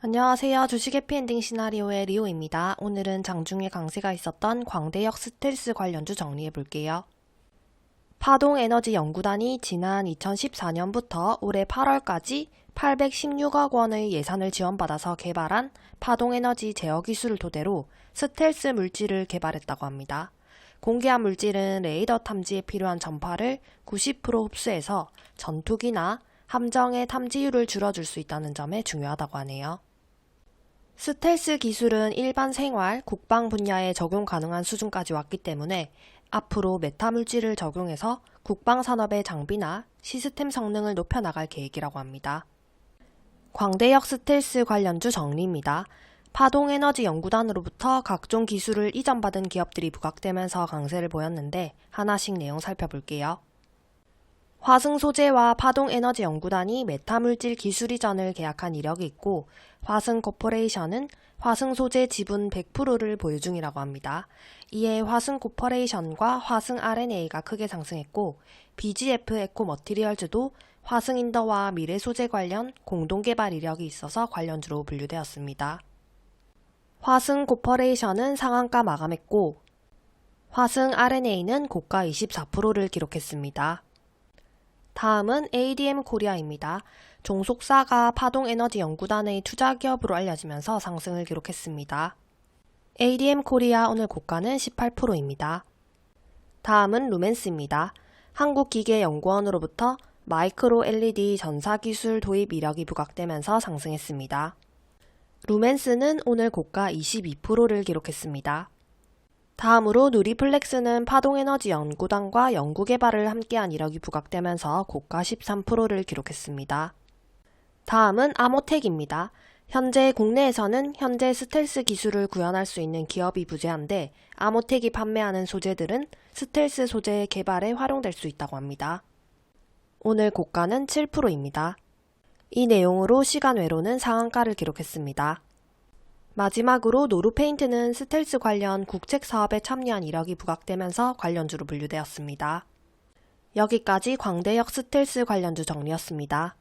안녕하세요. 주식 해피엔딩 시나리오의 리오입니다. 오늘은 장중에 강세가 있었던 광대역 스텔스 관련주 정리해 볼게요. 파동 에너지 연구단이 지난 2014년부터 올해 8월까지 816억 원의 예산을 지원받아서 개발한 파동 에너지 제어 기술을 토대로 스텔스 물질을 개발했다고 합니다. 공개한 물질은 레이더 탐지에 필요한 전파를 90% 흡수해서 전투기나 함정의 탐지율을 줄여줄 수 있다는 점에 중요하다고 하네요. 스텔스 기술은 일반 생활, 국방 분야에 적용 가능한 수준까지 왔기 때문에 앞으로 메타 물질을 적용해서 국방 산업의 장비나 시스템 성능을 높여나갈 계획이라고 합니다. 광대역 스텔스 관련주 정리입니다. 파동에너지 연구단으로부터 각종 기술을 이전받은 기업들이 부각되면서 강세를 보였는데 하나씩 내용 살펴볼게요. 화승 소재와 파동 에너지 연구단이 메타물질 기술 이전을 계약한 이력이 있고 화승 코퍼레이션은 화승 소재 지분 100%를 보유 중이라고 합니다. 이에 화승 코퍼레이션과 화승 RNA가 크게 상승했고 BGF 에코 머티리얼즈도 화승 인더와 미래 소재 관련 공동 개발 이력이 있어서 관련주로 분류되었습니다. 화승 코퍼레이션은 상한가 마감했고 화승 RNA는 고가 24%를 기록했습니다. 다음은 ADM 코리아입니다. 종속사가 파동에너지 연구단의 투자 기업으로 알려지면서 상승을 기록했습니다. ADM 코리아 오늘 고가는 18%입니다. 다음은 루멘스입니다. 한국기계연구원으로부터 마이크로 LED 전사기술 도입 이력이 부각되면서 상승했습니다. 루멘스는 오늘 고가 22%를 기록했습니다. 다음으로 누리플렉스는 파동에너지 연구단과 연구개발을 함께한 이력이 부각되면서 고가 13%를 기록했습니다. 다음은 아모텍입니다. 현재 국내에서는 현재 스텔스 기술을 구현할 수 있는 기업이 부재한데 아모텍이 판매하는 소재들은 스텔스 소재 개발에 활용될 수 있다고 합니다. 오늘 고가는 7%입니다. 이 내용으로 시간 외로는 상한가를 기록했습니다. 마지막으로 노루페인트는 스텔스 관련 국책 사업에 참여한 이력이 부각되면서 관련주로 분류되었습니다. 여기까지 광대역 스텔스 관련주 정리였습니다.